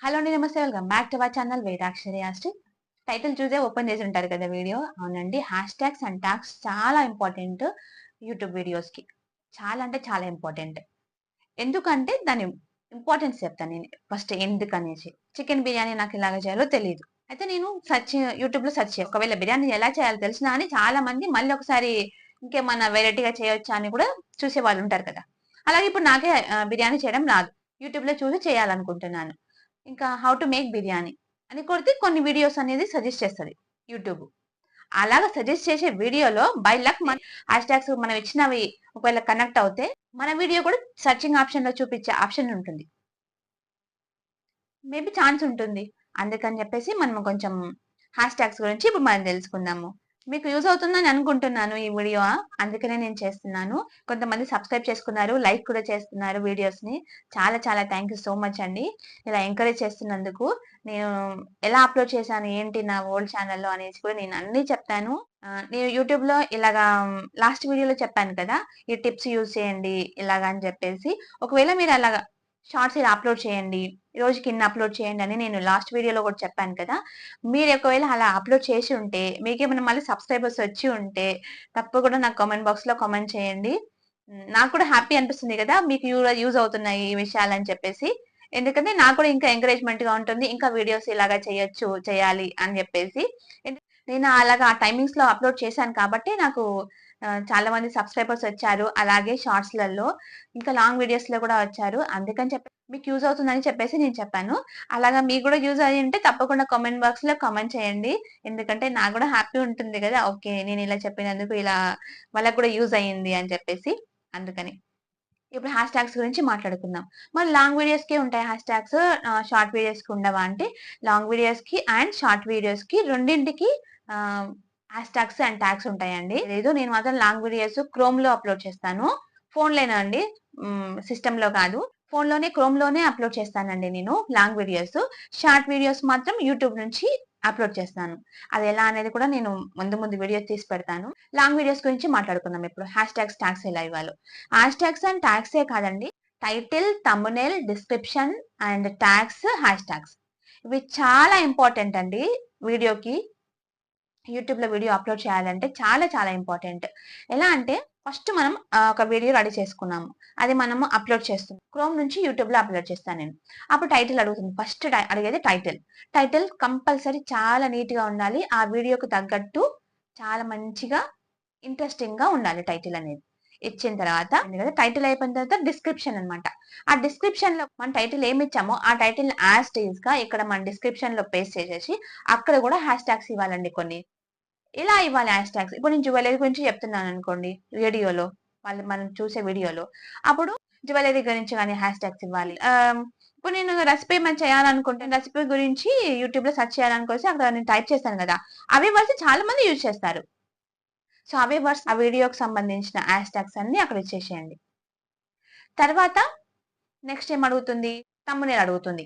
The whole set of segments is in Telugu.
హలో అండి నమస్తే welcome back to our channel Vedakshari ఆస్టి title చూసే ఓపెన్ చేసి ఉంటారు కదా వీడియో? అవునండి హ్యాష్ ట్యాగ్స్ అండ్ ట్యాగ్స్ చాలా ఇంపార్టెంట్ యూట్యూబ్ వీడియోస్కి చాలా అంటే చాలా ఇంపార్టెంట్ ఎందుకంటే దాని ఇంపార్టెన్స్ చెప్తాను నేను ఫస్ట్ ఎందుకనేసి. చికెన్ బిర్యానీ నాకు ఎలాగ చేయాలో తెలియదు అయితే నేను సర్చ్ యూట్యూబ్లో సర్చ్ చేయ. ఒకవేళ బిర్యానీ ఎలా చేయాలో తెలిసినా అని చాలా మంది మళ్ళీ ఒకసారి ఇంకేమన్నా వెరైటీగా చేయొచ్చా అని కూడా చూసే వాళ్ళు ఉంటారు కదా. అలాగే ఇప్పుడు నాకే బిర్యానీ చేయడం రాదు. యూట్యూబ్లో చూసి చేయాలనుకుంటున్నాను. ఇంకా హౌ టు మేక్ బిర్యానీ అని కొడితే కొన్ని వీడియోస్ అనేది సజెస్ట్ చేస్తుంది యూట్యూబ్ అలాగా సజెస్ట్ చేసే వీడియోలో బై లక్ మన హ్యాష్ ట్యాగ్స్ మనం ఇచ్చినవి ఒకవేళ కనెక్ట్ అవుతే మన వీడియో కూడా సర్చింగ్ ఆప్షన్లో చూపించే ఆప్షన్ ఉంటుంది. మేబీ ఛాన్స్ ఉంటుంది. అందుకని చెప్పేసి మనం కొంచెం హ్యాష్ ట్యాగ్స్ గురించి ఇప్పుడు మనం తెలుసుకుందాము. మీకు యూజ్ అవుతుందని అనుకుంటున్నాను ఈ వీడియో. అందుకనే నేను చేస్తున్నాను. కొంతమంది సబ్స్క్రైబ్ చేసుకున్నారు లైక్ కూడా చేస్తున్నారు వీడియోస్ని. చాలా చాలా థ్యాంక్ యూ సో మచ్ అండి. ఇలా ఎంకరేజ్ చేస్తున్నందుకు నేను ఎలా అప్లోడ్ చేశాను ఏంటి నా ఓల్డ్ ఛానల్లో అనేసి కూడా నేను అన్ని చెప్తాను. నేను యూట్యూబ్లో ఇలాగా లాస్ట్ వీడియోలో చెప్పాను కదా ఈ టిప్స్ యూజ్ చేయండి ఇలాగా అని చెప్పేసి. ఒకవేళ మీరు అలాగా షార్ట్స్ ఇలా అప్లోడ్ చేయండి రోజు రోజుకి ఇన్ని అప్లోడ్ చేయండి అని నేను లాస్ట్ వీడియోలో కూడా చెప్పాను కదా. మీరు ఒకవేళ అలా అప్లోడ్ చేసి ఉంటే మీకేమైనా మళ్ళీ సబ్స్క్రైబర్స్ వచ్చి ఉంటే తప్పకుండా నాకు కామెంట్ బాక్స్లో కామెంట్ చేయండి. నాకు కూడా హ్యాపీ అనిపిస్తుంది కదా మీకు యూజ్ అవుతున్నాయి ఈ విషయాలు అని చెప్పేసి. ఎందుకంటే నాకు కూడా ఇంకా ఎంకరేజ్మెంట్గా ఉంటుంది ఇంకా వీడియోస్ ఇలాగా చేయొచ్చు చేయాలి అని చెప్పేసి. నేను అలాగా ఆ టైమింగ్స్లో అప్లోడ్ చేశాను కాబట్టి నాకు చాలా మంది సబ్స్క్రైబర్స్ వచ్చారు అలాగే షార్ట్స్లలో ఇంకా లాంగ్ వీడియోస్లో కూడా వచ్చారు. అందుకని చెప్పి మీకు యూజ్ అవుతుందని చెప్పేసి నేను చెప్పాను. అలాగా మీకు కూడా యూజ్ అయ్యి ఉంటే తప్పకుండా కామెంట్ బాక్స్లో కామెంట్ చేయండి. ఎందుకంటే నాకు కూడా హ్యాపీ ఉంటుంది కదా. ఓకే నేను ఇలా చెప్పినందుకు ఇలా వాళ్ళకి కూడా యూజ్ అయ్యింది అని చెప్పేసి అందుకని. ఇప్పుడు హ్యాష్ ట్యాగ్స్ గురించి మాట్లాడుకుందాం. మరి లాంగ్ వీడియోస్కి ఉంటాయి హ్యాష్ ట్యాగ్స్ షార్ట్ వీడియోస్కి ఉండవా అంటే లాంగ్ వీడియోస్కి అండ్ షార్ట్ వీడియోస్కి రెండింటికి హ్యాష్ ట్యాగ్స్ అండ్ ట్యాగ్స్ ఉంటాయండి. లేదు నేను మాత్రం లాంగ్ వీడియోస్ క్రోమ్లో అప్లోడ్ చేస్తాను. ఫోన్ అండి? సిస్టమ్లో కాదు. ఫోన్లోనే క్రోమ్లోనే అప్లోడ్ చేస్తానండి నేను లాంగ్ వీడియోస్. షార్ట్ వీడియోస్ మాత్రం యూట్యూబ్ నుంచి అప్లోడ్ చేస్తాను. అది ఎలా అనేది కూడా నేను ముందు ముందు వీడియో తీసి పెడతాను. లాంగ్ వీడియోస్ గురించి మాట్లాడుకుందాం ఇప్పుడు. హ్యాష్ ట్యాగ్స్ ట్యాగ్స్ ఎలా ఇవ్వాలి. హ్యాష్ ట్యాగ్స్ అండ్ ట్యాగ్సే కాదండి. Title thumbnail description and tags hash tags ఇవి చాలా ఇంపార్టెంట్ అండి వీడియోకి. యూట్యూబ్లో వీడియో అప్లోడ్ చేయాలంటే చాలా చాలా ఇంపార్టెంట్. ఎలా అంటే ఫస్ట్ మనం ఒక వీడియో రెడీ చేసుకున్నాము. అది మనము అప్లోడ్ చేస్తాం క్రోమ్ నుంచి యూట్యూబ్లో అప్లోడ్ చేస్తాను నేను. అప్పుడు టైటిల్ అడుగుతుంది. ఫస్ట్ అడిగేది టైటిల్. టైటిల్ కంపల్సరీ చాలా నీట్గా ఉండాలి. ఆ వీడియోకి తగ్గట్టు చాలా మంచిగా ఇంట్రెస్టింగ్గా ఉండాలి టైటిల్ అనేది. ఇచ్చిన తర్వాత టైటిల్ అయిపోయిన తర్వాత డిస్క్రిప్షన్ అనమాట ఆ డిస్క్రిప్షన్లో మన టైటిల్ ఏమి ఇచ్చామో ఆ టైటిల్ యాజ్ టీజ్గా ఇక్కడ మన డిస్క్రిప్షన్లో పేస్ట్ చేసేసి అక్కడ కూడా హ్యాష్ ట్యాగ్స్ ఇవ్వాలండి కొన్ని. ఇలా ఇవ్వాలి హ్యాష్ ట్యాగ్స్ ఇప్పుడు నేను జ్యువెలరీ గురించి చెప్తున్నాను అనుకోండి వీడియోలో వాళ్ళు మనం చూసే వీడియోలో. అప్పుడు జ్యువెలరీ గురించి కానీ హ్యాష్ ట్యాగ్స్ ఇవ్వాలి ఇప్పుడు నేను రెసిపీ మనం చేయాలనుకుంటే రెసిపీ గురించి యూట్యూబ్లో సెర్చ్ చేయాలనుకోసి అక్కడ నేను టైప్ చేస్తాను కదా. అవే వర్డ్స్ చాలా మంది యూజ్ చేస్తారు. సో అవే వర్డ్స్ ఆ వీడియోకి సంబంధించిన హ్యాష్ ట్యాగ్స్ అన్ని అక్కడ ఇచ్చేసేయండి. తర్వాత నెక్స్ట్ ఏం అడుగుతుంది? తమ్మునేల్ అడుగుతుంది.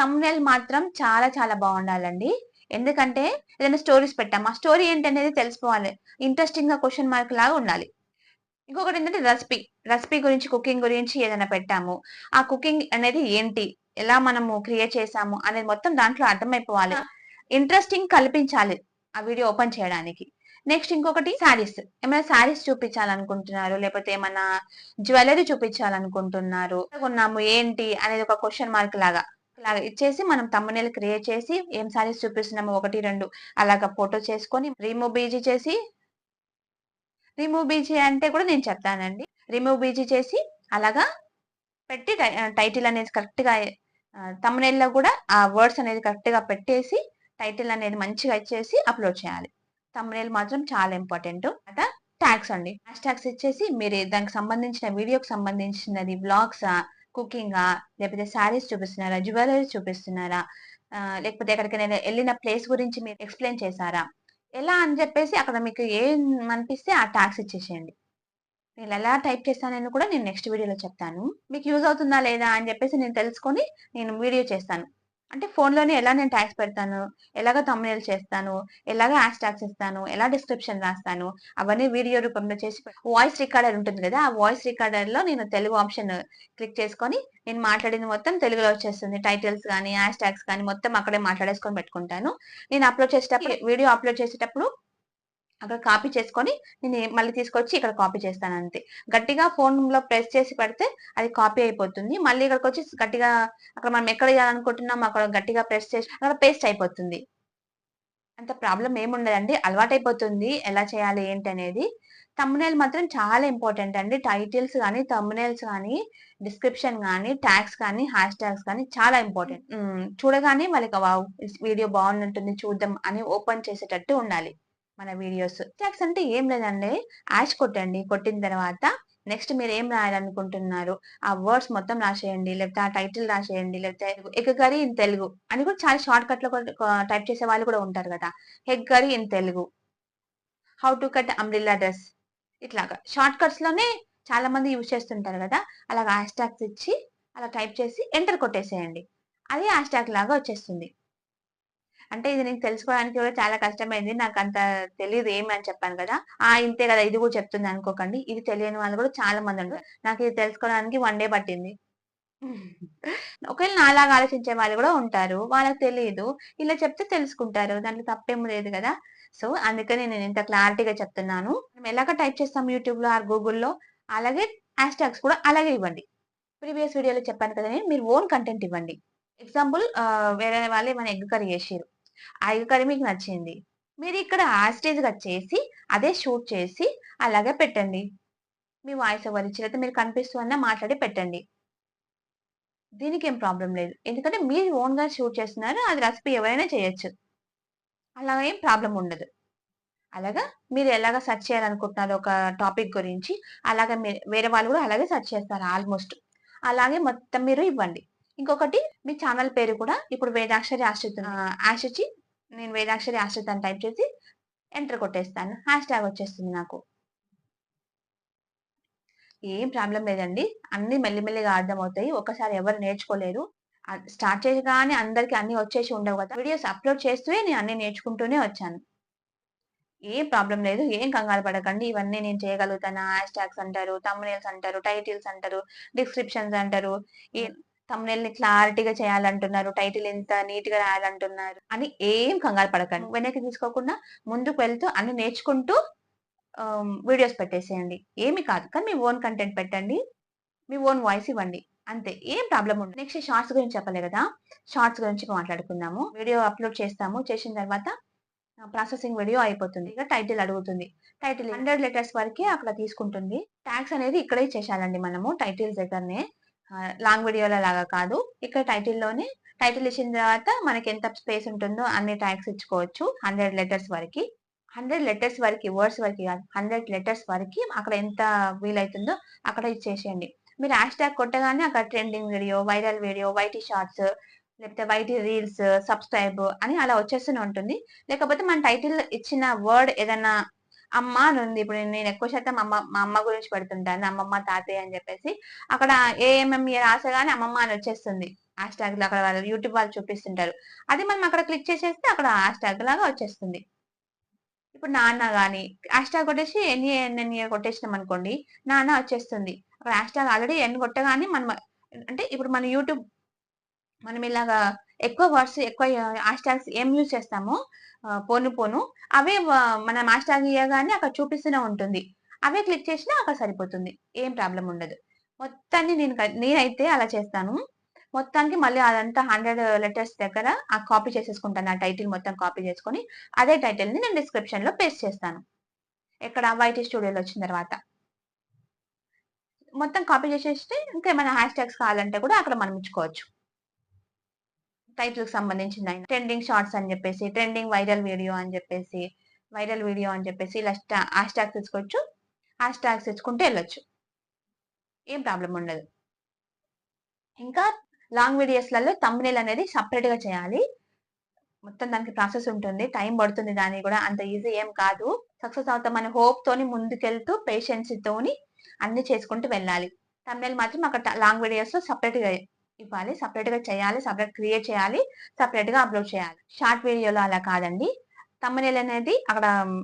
తమ్మునేల్ మాత్రం చాలా చాలా బాగుండాలండి. ఎందుకంటే ఏదైనా స్టోరీస్ పెట్టాము? ఆ స్టోరీ ఏంటి అనేది తెలుసుకోవాలి. ఇంట్రెస్టింగ్గా క్వశ్చన్ మార్క్ లాగా ఉండాలి. ఇంకొకటి ఏంటంటే రెసిపీ రెసిపీ గురించి కుకింగ్ గురించి ఏదైనా పెట్టాము. ఆ కుకింగ్ అనేది ఏంటి? ఎలా మనము క్రియేట్ చేసాము అనేది మొత్తం దాంట్లో అర్థమైపోవాలి. ఇంట్రెస్టింగ్ కల్పించాలి ఆ వీడియో ఓపెన్ చేయడానికి. నెక్స్ట్ ఇంకొకటి శారీస్ ఏమైనా శారీస్ చూపించాలనుకుంటున్నారు? లేకపోతే ఏమైనా జ్యువెలరీ చూపించాలనుకుంటున్నారు? కొన్నాము ఏంటి? అనేది ఒక క్వశ్చన్ మార్క్ లాగా. లాగా ఇచ్చేసి మనం తమ్మునేల్ క్రియేట్ చేసి ఏం సారీస్ చూపిస్తున్నాము ఒకటి రెండు అలాగా ఫోటో చేసుకొని రిమూవ్ బీజీ చేసి రిమూవ్ బీజీ అంటే కూడా నేను చెప్తానండి. రిమూవ్ బీజీ చేసి అలాగా పెట్టి టైటిల్ అనేది కరెక్ట్గా గా కూడా ఆ వర్డ్స్ అనేది కరెక్ట్గా పెట్టేసి టైటిల్ అనేది మంచిగా ఇచ్చేసి అప్లోడ్ చేయాలి. తమ్మునేల్ మాత్రం చాలా ఇంపార్టెంట్ అట ట్యాగ్స్ అండి. హ్యాష్ ట్యాగ్స్ ఇచ్చేసి మీరు దానికి సంబంధించిన వీడియోకి సంబంధించినది బ్లాగ్స్ కుకింగ్ లేకపోతే శారీస్ చూపిస్తున్నారా జ్యువెలరీ చూపిస్తున్నారా లేకపోతే లేకపోతే ఎక్కడికైనా వెళ్ళిన ప్లేస్ గురించి మీరు ఎక్స్ప్లెయిన్ చేశారా? ఎలా అని చెప్పేసి అక్కడ మీకు ఏం అనిపిస్తే ఆ ట్యాక్స్ ఇచ్చేసేయండి. నేను ఎలా టైప్ చేస్తానని కూడా నేను నెక్స్ట్ వీడియోలో చెప్తాను. మీకు యూజ్ అవుతుందా లేదా అని చెప్పేసి నేను తెలుసుకొని నేను వీడియో చేస్తాను. అంటే ఫోన్‌లోనే ఎలా నేను ట్యాగ్స్ పెడతాను, ఎలాగ థంబ్‌నెయిల్ చేస్తాను, ఎలాగ హ్యాష్ ట్యాగ్స్ ఇస్తాను, ఎలా డిస్క్రిప్షన్ రాస్తాను, అవన్నీ వీడియో రూపంలో చేసి వాయిస్ రికార్డర్ ఉంటుంది గదా! ఆ వాయిస్ రికార్డర్‌లో నేను తెలుగు ఆప్షన్ క్లిక్ చేసుకొని, నేను మాట్లాడింది మొత్తం తెలుగులో వచ్చేస్తుంది. టైటిల్స్ గాని, హ్యాష్ ట్యాగ్స్ కానీ మొత్తం అక్కడే మాట్లాడేసుకొని పెట్టుకుంటాను. నేను అప్‌లోడ్ చేసేటప్పుడు వీడియో అప్‌లోడ్ చేసేటప్పుడు అక్కడ కాపీ చేసుకొని నేను మళ్ళీ తీసుకొచ్చి ఇక్కడ కాపీ చేస్తాను అంతే. గట్టిగా ఫోన్‌లో ప్రెస్ చేసి పెడితే అది కాపీ అయిపోతుంది. మళ్ళీ ఇక్కడికొచ్చి గట్టిగా అక్కడ మనం ఎక్కడ ఎయ్యాలనుకుంటున్నామో అక్కడ గట్టిగా ప్రెస్ చేసి అక్కడ పేస్ట్ అయిపోతుంది. అంత ప్రాబ్లమ్ ఏముండదండి. అలవాటైపోతుంది ఎలా చేయాలి ఏంటి అనేది. థంబ్‌నెయిల్ మాత్రం చాలా ఇంపార్టెంట్ అండి. టైటిల్స్ గాని, థంబ్‌నెయిల్స్ గాని, డిస్క్రిప్షన్ గాని, ట్యాగ్స్ కానీ, హ్యాష్ ట్యాగ్స్ కానీ చాలా ఇంపార్టెంట్. హ్మ్. చూడగానే వాళ్ళకి వావ్! వీడియో బాగున్నట్టుంది చూద్దాం అని ఓపెన్ చేసేటట్టు ఉండాలి మన వీడియోస్. ట్యాక్స్ అంటే ఏం లేదండి. యాష్ కొట్టండి. కొట్టిన తర్వాత నెక్స్ట్ మీరు ఏం రాయాలనుకుంటున్నారు, ఆ వర్డ్స్ మొత్తం రాసేయండి. లేకపోతే ఆ టైటిల్ రాసేయండి. లేకపోతే ఎగ్ ఇన్ తెలుగు అని కూడా చాలా షార్ట్ కట్లో టైప్ చేసే వాళ్ళు కూడా ఉంటారు కదా egg in Telugu. How to cut umbrella dress. ఇట్లాగా షార్ట్ కట్స్‌లోనే చాలా మంది యూజ్ చేస్తుంటారు కదా అలాగ హ్యాష్ ట్యాగ్స్ ఇచ్చి అలా టైప్ చేసి ఎంటర్ కొట్టేసేయండి. అది హ్యాష్ ట్యాగ్ లాగా వచ్చేస్తుంది. అంటే ఇది నేను తెలుసుకోవడానికి కూడా చాలా కష్టమైంది. నాకు అంత ఏమి అని చెప్పాను కదా! ఆ! ఇంతే కదా ఇది కూడా చెప్తుంది అనుకోకండి. ఇది తెలియని వాళ్ళు కూడా చాలా మంది ఉన్నారు నాకు ఇది తెలుసుకోవడానికి వన్ డే పట్టింది. ఒకవేళ నాలాగా ఆలోచించే వాళ్ళు కూడా ఉంటారు. వాళ్ళకి తెలియదు ఇలా చెప్తే తెలుసుకుంటారు. దాంట్లో తప్పేం లేదు కదా సో, అందుకని నేను ఇంత క్లారిటీగా చెప్తున్నాను. మనం ఎలాగ టైప్ చేస్తాం యూట్యూబ్‌లో ఆర్ గూగుల్‌లో అలాగే హ్యాష్ ట్యాగ్స్ కూడా అలాగే ఇవ్వండి. ప్రీవియస్ వీడియోలో చెప్పాను కదా! నేను మీరు ఓన్ కంటెంట్ ఇవ్వండి. ఎగ్జాంపుల్ వేరే వాళ్ళు ఏమైనా ఎగ్ కర్రీ చేసారు ఆ ఎగ్ కర్రీ మీకు నచ్చింది. మీరిక్కడ యాజ్ టీజ్‌గా చేసి అదే షూట్ చేసి అలాగే పెట్టండి. మీ వాయిస్ ఓవర్ ఇచ్చి మీరు కనిపిస్తూ మాట్లాడి పెట్టండి. దీనికి ఏం ప్రాబ్లం లేదు. ఎందుకంటే మీరు ఓన్‌గా షూట్ చేస్తున్నారు. అది రెసిపీ ఎవరైనా చేయొచ్చు. అలా ఏం ప్రాబ్లం ఉండదు. అలాగా మీరు ఎలాగ సెర్చ్ చేయాలనుకుంటున్నారు ఒక టాపిక్ గురించి అలాగే వేరే వాళ్ళు కూడా అలాగే సెర్చ్ చేస్తారు ఆల్‌మోస్ట్. అలాగే మొత్తం మీరు ఇవ్వండి. ఇంకొకటి మీ ఛానల్ పేరు కూడా ఇప్పుడు వేదాక్షరి ఆశ్రిత్ ఆశించి నేను వేదాక్షరి ఆశ్రిత్ అని టైప్ చేసి ఎంటర్ కొట్టేస్తాను. హ్యాష్ ట్యాగ్ వచ్చేస్తుంది నాకు. ఏం ప్రాబ్లం లేదండి. అన్ని మెల్లిమెల్లిగా అర్థమవుతాయి. ఒక్కసారి ఎవరు నేర్చుకోలేరు. స్టార్ట్ చేయగానే అందరికి అన్ని వచ్చేసి ఉండవు కదా! వీడియోస్ అప్‌లోడ్ చేస్తూనే నేను అన్నీ నేర్చుకుంటూనే వచ్చాను. ఏం ప్రాబ్లం లేదు. ఏం కంగారు పడకండి. ఇవన్నీ నేను చేయగలుగుతాను. హ్యాష్ ట్యాగ్స్ అంటారు, థంబ్‌నెయిల్స్ అంటారు, టైటిల్స్ అంటారు, డిస్క్రిప్షన్స్ అంటారు. ఈ థంబ్‌నెయిల్‌ని క్లారిటీగా చేయాలంటున్నారు. టైటిల్ ఎంత నీట్‌గా రాయాలంటున్నారు అని ఏం కంగారు పడకండి. వెనక్కి తీసుకోకుండా ముందుకు వెళ్తూ అన్నీ నేర్చుకుంటూ వీడియోస్ పెట్టేసేయండి. ఏమి కాదు. కానీ మీ ఓన్ కంటెంట్ పెట్టండి. మీ ఓన్ వాయిస్ ఇవ్వండి. అంతే. ఏం ప్రాబ్లమ్ ఉండదు. నెక్స్ట్ షార్ట్స్ గురించి చెప్పలే గదా! షార్ట్స్ గురించి మాట్లాడుకుందాము. వీడియో అప్‌లోడ్ చేస్తాము. చేసిన తర్వాత ప్రాసెసింగ్ వీడియో అయిపోతుంది. ఇక టైటిల్ అడుగుతుంది. టైటిల్ 100 లెటర్స్ వరకే అక్కడ తీసుకుంటుంది. ట్యాగ్స్ అనేది ఇక్కడే ఇచ్చేసేయాలండి మనము టైటిల్స్ దగ్గరనే. లాంగ్ వీడియోల లాగా కాదు. ఇక్కడ టైటిల్‌లోనే టైటిల్ ఇచ్చిన తర్వాత మనకి ఎంత స్పేస్ ఉంటుందో అన్ని ట్యాగ్స్ ఇచ్చుకోవచ్చు. 100 లెటర్స్ వరకి. 100 లెటర్స్ వరకు వర్డ్స్ వరకు కాదు. 100 లెటర్స్ వరకు అక్కడ ఎంత వీలైతుందో అక్కడ ఇచ్చేసేయండి. మీరు హ్యాష్ ట్యాగ్ కొట్టగానే అక్కడ trending video, viral video, YT shorts లేకపోతే వైటీ రీల్స్, సబ్‌స్క్రైబ్ అని అలా వచ్చేస్తూనే ఉంటుంది. లేకపోతే మన టైటిల్ ఇచ్చిన వర్డ్ ఏదైనా అమ్మ అని ఉంది. ఇప్పుడు నేను ఎక్కువ శాతం అమ్మ మా అమ్మ గురించి పెడుతుంటాను. అమ్మమ్మ, తాతయ్య అని చెప్పేసి అక్కడ ఏఎంఎంఏ రాసగానే అమ్మమ్మ అని వచ్చేస్తుంది. హ్యాష్ ట్యాగ్‌లో అక్కడ వాళ్ళు యూట్యూబ్ వాళ్ళు చూపిస్తుంటారు. అది మనం అక్కడ క్లిక్ చేసేస్తే అక్కడ హ్యాష్ ట్యాగ్ లాగా వచ్చేస్తుంది. ఇప్పుడు నాన్న కానీ హ్యాష్ ట్యాగ్ కొట్టేసి ఎన్ఏఎన్ఎన్ఏ కొట్టేసినామనుకోండి నాన్న వచ్చేస్తుంది. అక్కడ హ్యాష్ ట్యాగ్ ఆల్రెడీ ఎన్ కొట్టగానే మనం అంటే ఇప్పుడు మన యూట్యూబ్ మనం ఇలాగా ఎక్కువ వర్డ్స్ ఎక్కువ హ్యాష్ ట్యాగ్స్ ఏం యూజ్ చేస్తామో పోను పోను అవే మనం హ్యాష్ ట్యాగ్ అక్కడ చూపిస్తూనే ఉంటుంది. అవే క్లిక్ చేసినా అక్కడ సరిపోతుంది. ఏం ప్రాబ్లం ఉండదు. మొత్తాన్ని నేను నేనైతే అలా చేస్తాను. మొత్తానికి మళ్ళీ అదంతా 100 లెటర్స్ దగ్గర ఆ కాపీ చేసేసుకుంటాను. ఆ టైటిల్ మొత్తం కాపీ చేసుకొని అదే టైటిల్‌ని నేను డిస్క్రిప్షన్‌లో పేస్ట్ చేస్తాను. ఎక్కడ వైటీ స్టూడియోలో వచ్చిన తర్వాత. మొత్తం కాపీ చేసేస్తే ఇంకేమైనా హ్యాష్ ట్యాగ్స్ కావాలంటే కూడా అక్కడ మనం ఇచ్చుకోవచ్చు. టైటిల్‌కి సంబంధించిన ట్రెండింగ్ షార్ట్స్ అని చెప్పేసి, ట్రెండింగ్ వైరల్ వీడియో అని చెప్పేసి, వైరల్ వీడియో అని చెప్పేసి ఇలా హ్యాష్ ట్యాగ్స్ తెచ్చుకోవచ్చు హ్యాష్ ట్యాగ్స్ తెచ్చుకుంటే ఎళ్ళొచ్చు. ఏం ప్రాబ్లం ఉండదు. ఇంకా లాంగ్ వీడియోస్‌లలో తమ్నేల్ అనేది సపరేట్గా చేయాలి. మొత్తం దానికి ప్రాసెస్ ఉంటుంది. టైం పడుతుంది దానికి కూడా అంత ఈజీ ఏం కాదు. సక్సెస్ అవుతామనే హోప్‌తోని ముందుకెళ్తూ పేషెన్స్‌తోని అన్నీ చేసుకుంటూ వెళ్ళాలి. థంబ్‌నెయిల్ మాత్రం అక్కడ ట లాంగ్ వీడియోస్‌లో సెపరేట్‌గా ఇవ్వాలి. సపరేట్గా చేయాలి. సపరేట్ క్రియేట్ చేయాలి. సపరేట్గా అప్లోడ్ చేయాలి. షార్ట్ వీడియోలో అలా కాదండి. తమ్మనేల్ అనేది అక్కడ um,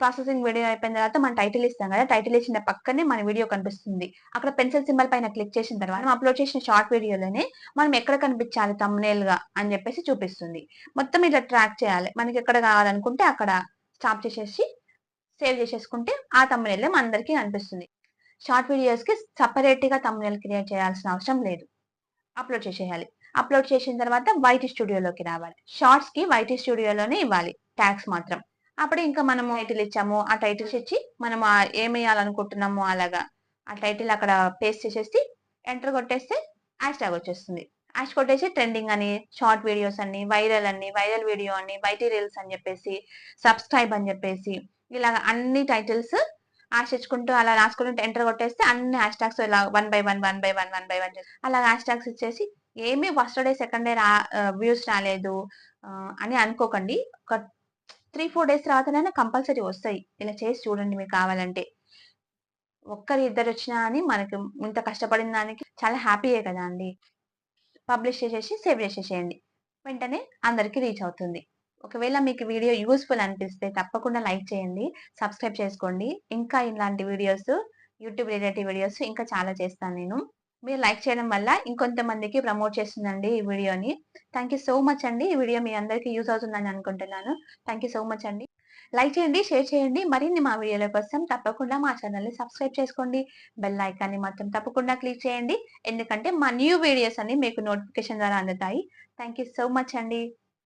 ప్రాసెసింగ్ వీడియో అయిపోయిన తర్వాత మనం టైటిల్ ఇస్తాం కదా టైటిల్ ఇచ్చిన పక్కనే మన వీడియో కనిపిస్తుంది. అక్కడ పెన్సిల్ సింబల్ పైన క్లిక్ చేసిన తర్వాత మనం అప్లోడ్ చేసిన షార్ట్ వీడియోలోనే మనం ఎక్కడ కనిపించాలి తమ్నేల్గా అని చెప్పేసి చూపిస్తుంది. మొత్తం ఇట్లా ట్రాక్ చేయాలి. మనకి ఎక్కడ కావాలనుకుంటే అక్కడ స్టాప్ చేసేసి సేవ్ చేసేసుకుంటే ఆ తమ్నేల్ మనందరికీ కనిపిస్తుంది. షార్ట్ వీడియోస్కి సపరేట్గా తమ్నేల్ క్రియేట్ చేయాల్సిన అవసరం లేదు. అప్లోడ్ చేసేయాలి. అప్లోడ్ చేసిన తర్వాత వైట్ స్టూడియోలోకి రావాలి. షార్ట్స్కి వైట్ స్టూడియోలోనే ఇవ్వాలి ట్యాక్స్ మాత్రం. అప్పుడు ఇంకా మనము టైటిల్ ఇచ్చాము. ఆ టైటిల్స్ ఇచ్చి మనం ఏమేయాలనుకుంటున్నాము అలాగా ఆ టైటిల్ అక్కడ పేస్ట్ చేసేసి ఎంటర్ కొట్టేస్తే హ్యాష్ ట్యాగ్ వచ్చేస్తుంది. హ్యాష్ కొట్టేసి ట్రెండింగ్ అని షార్ట్ వీడియోస్ అని వైరల్ అని వైరల్ వీడియో అని వైటీ రీల్స్ అని చెప్పేసి సబ్స్క్రైబ్ అని చెప్పేసి ఇలాగ అన్ని టైటిల్స్ ఆశించుకుంటూ అలా రాసుకుంటూ ఎంటర్ కొట్టేస్తే అన్ని హ్యాష్ ట్యాగ్స్ ఇలా one by one one by one one by one అలా హ్యాష్ ట్యాగ్స్ ఇచ్చేసి ఏమీ ఫస్ట్ డే సెకండ్ డే రా వ్యూస్ రాలేదు అని అనుకోకండి. ఒక త్రీ ఫోర్ డేస్ తర్వాతనైనా కంపల్సరీ వస్తాయి. ఇలా చేసి చూడండి మీకు కావాలంటే. ఒక్కరు ఇద్దరు వచ్చినా అని మనకి ఇంత కష్టపడిన దానికి చాలా హ్యాపీయే కదా అండి. పబ్లిష్ చేసేసి సేవ్ చేసేసేయండి. వెంటనే అందరికీ రీచ్ అవుతుంది. ఒకవేళ మీకు వీడియో యూస్ఫుల్ అనిపిస్తే తప్పకుండా లైక్ చేయండి సబ్స్క్రైబ్ చేసుకోండి. ఇంకా ఇలాంటి వీడియోస్ యూట్యూబ్ రిలేటెడ్ వీడియోస్ ఇంకా చాలా చేస్తాను నేను. మీరు లైక్ చేయడం వల్ల ఇంకొంతమందికి ప్రమోట్ చేస్తుందండి ఈ వీడియోని. థ్యాంక్ యూ సో మచ్ అండి. ఈ వీడియో మీ అందరికీ యూస్ అవుతుందని అనుకుంటున్నాను. థ్యాంక్ యూ సో మచ్ అండి. లైక్ చేయండి షేర్ చేయండి. మరిన్ని మా వీడియోల కోసం తప్పకుండా మా ఛానల్ని సబ్స్క్రైబ్ చేసుకోండి. బెల్ ఐకాన్ని మాత్రం తప్పకుండా క్లిక్ చేయండి. ఎందుకంటే మా న్యూ వీడియోస్ అన్ని మీకు నోటిఫికేషన్ ద్వారా అందుతాయి. థ్యాంక్ యూ సో మచ్ అండి.